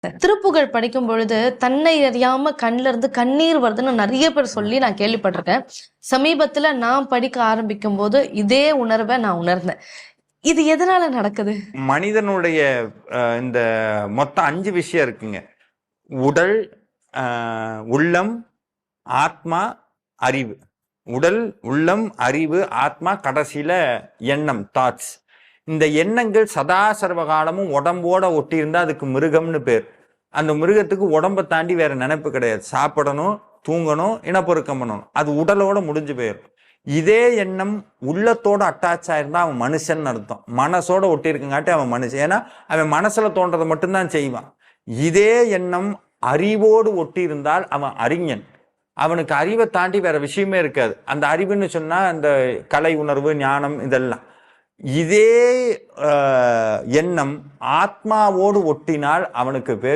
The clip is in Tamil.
திருப்புகழ் படிக்கும் பொழுது தன்னை அறியாம கண்ல இருந்து கண்ணீர் வருதுன்னு நிறைய பேர் சொல்லி நான் கேள்விப்பட்டிருக்கேன். சமீபத்துல நான் படிக்க ஆரம்பிக்கும் போது இதே உணர்வை நான் உணர்ந்தேன். இது எதனால நடக்குது? மனிதனுடைய இந்த மொத்தம் அஞ்சு விஷயம் இருக்குங்க. உடல் உள்ளம் ஆத்மா அறிவு. உடல் உள்ளம் அறிவு ஆத்மா கடைசியில எண்ணம் தாட்ஸ் இந்த எண்ணங்கள் சதா காலமும் உடம்போட ஒட்டி அதுக்கு மிருகம்னு பேர். அந்த மிருகத்துக்கு உடம்பை தாண்டி வேற நினைப்பு கிடையாது. சாப்பிடணும் தூங்கணும் இனப்பெருக்கம் பண்ணணும். அது உடலோட முடிஞ்சு போயிடும் இதே எண்ணம் உள்ளத்தோட அட்டாச் ஆயிருந்தா அவன் மனுஷன் அர்த்தம். மனசோட ஒட்டி இருக்கங்காட்டி அவன் மனுஷன். ஏன்னா அவன் மனசுல தோன்றதை மட்டும்தான் செய்வான். இதே எண்ணம் அறிவோடு ஒட்டி இருந்தால் அவன் அறிஞன். அவனுக்கு அறிவை தாண்டி வேற விஷயமே இருக்காது. அந்த அறிவுன்னு சொன்னா அந்த கலை உணர்வு ஞானம் இதெல்லாம். இதே எண்ணம் ஆத்மாவோடு ஒட்டினால் அவனுக்கு பேர்